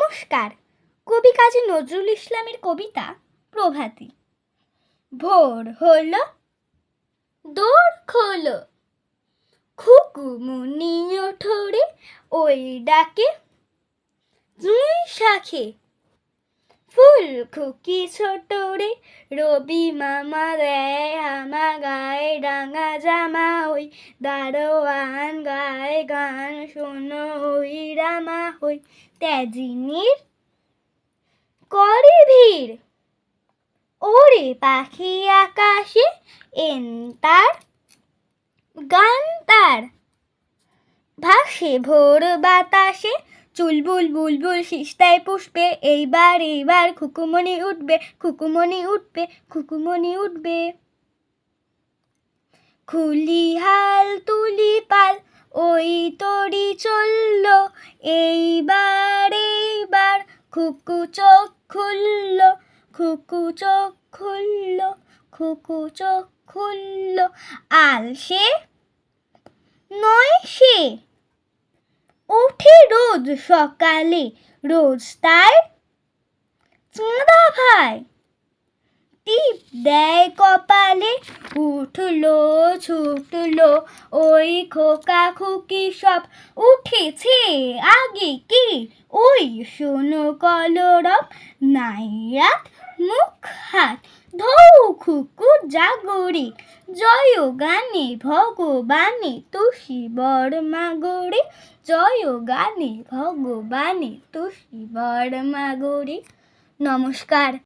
নমস্কার। কবি কাজী নজরুল ইসলামের কবিতা প্রভাতী। ভোর হল, দোর খোলো। খুকু মুনি ওঠরে ওই ডাকে, জুঁই শাখে ফুল খুকি ছোট রে রবি মামা দেয়, আমা গায়ে ডাঙা জামা হই দারোয়ান গায়ে গান শোনো, ওই রামা হই তেজিনীর করে ভিড়। ওরে পাখি আকাশে এন তার গান তার। ভাসে ভোর বাতাসে চুলবুল বুলবুল শিস্তায় পুষবে এইবার এইবার খুকুমনি উঠবে খুকুমনি উঠবে খুকুমনি উঠবে। খুলি হাল, তুলি পাল, ওই তরি চলল, এইবার এইবার খুকু চোখ খুলল, খুকু চোখ খুলল, খুকু চোখ খুলল। আলসে নয় সে ওঠে রোজ সকালে, রোজ তার চাঁদা ভাই। টিপ দেয় কপালে, উঠল, ছুটলো, ওই খোকা খুকি সব উঠেছে। আগে কি? ওই শোনো কলরব নাইরাত মুখ হাত। ধৌ খুকু জাগরে জয় গানে ভগবানে তুষি বর মাগরে জয় গানে ভগবানে তুষি বর মাগরে নমস্কার।